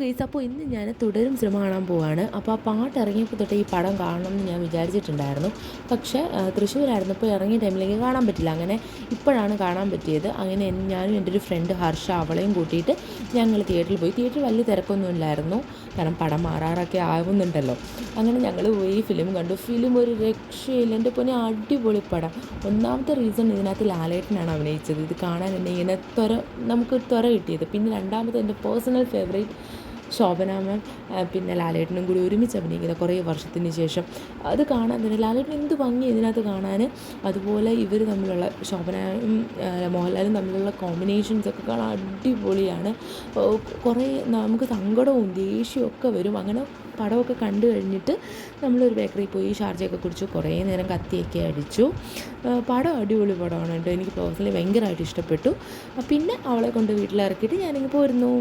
Guys അപ്പോൾ ഇന്ന് ഞാൻ തുടരും സിനിമ കാണാൻ പോവാണ്. അപ്പോൾ ആ പാട്ട് ഇറങ്ങിയപ്പോൾ തൊട്ട് ഈ പടം കാണണം എന്ന് ഞാൻ വിചാരിച്ചിട്ടുണ്ടായിരുന്നു. പക്ഷേ തൃശ്ശൂരായിരുന്നു. തൃശ്ശൂരായിരുന്നപ്പോൾ ഇറങ്ങിയ ടൈമിലേക്ക് കാണാൻ പറ്റില്ല. അങ്ങനെ ഇപ്പോഴാണ് കാണാൻ പറ്റിയത്. അങ്ങനെ ഞാനും എന്റെ ഒരു ഫ്രണ്ട് ഹർഷ അവളെയും കൂട്ടിയിട്ട് ഞങ്ങൾ തിയേറ്ററിൽ പോയി. തിയേറ്ററിൽ വലിയ തിരക്കൊന്നും ഇല്ലായിരുന്നു. കാരണം പടം മാറാറൊക്കെ ആവുന്നുണ്ടല്ലോ. അങ്ങനെ ഞങ്ങൾ പോയി ഫിലിം കണ്ടു. ഫിലിം ഒരു രക്ഷയില്ല. എന്റെ പൊന്നെ അടിപൊളി പടം. ഒന്നാമത്തെ റീസൺ ഇതിനകത്ത് ലാലേട്ടനാണ് അഭിനയിച്ചത്. ഇത് കാണാൻ എന്നെ ഇങ്ങനെ ത്വര നമുക്ക് ത്വര കിട്ടിയത്. പിന്നെ രണ്ടാമത് എന്റെ പേഴ്സണൽ ഫേവറേറ്റ് ശോഭന മാം പിന്നെ ലാലേട്ടനും കൂടി ഒരുമിച്ച് അഭിനയിക്കുന്ന കുറേ വർഷത്തിന് ശേഷം. അത് കാണാൻ തന്നെ ലാലേട്ടൻ എന്ത് ഭംഗി ഇതിനകത്ത് കാണാൻ അതുപോലെ ഇവർ തമ്മിലുള്ള ശോഭനയും മോഹൻലാലും തമ്മിലുള്ള കോമ്പിനേഷൻസ് ഒക്കെ കാണാൻ അടിപൊളിയാണ്. കുറേ നമുക്ക് സങ്കടവും ദേഷ്യവും ഒക്കെ വരും. അങ്ങനെ പടമൊക്കെ കണ്ടു കഴിഞ്ഞിട്ട് നമ്മളൊരു ബേക്കറി പോയി ഷാർജയൊക്കെ കുടിച്ചു. കുറേ നേരം കത്തിയൊക്കെ അടിച്ചു. പടം അടിപൊളി പടമാണ് കേട്ടോ. എനിക്ക് പേഴ്സണലി ഭയങ്കരമായിട്ട് ഇഷ്ടപ്പെട്ടു. പിന്നെ അവളെ കൊണ്ട് വീട്ടിലിറക്കിയിട്ട് ഞാനിങ്ങ് പോരുന്നു.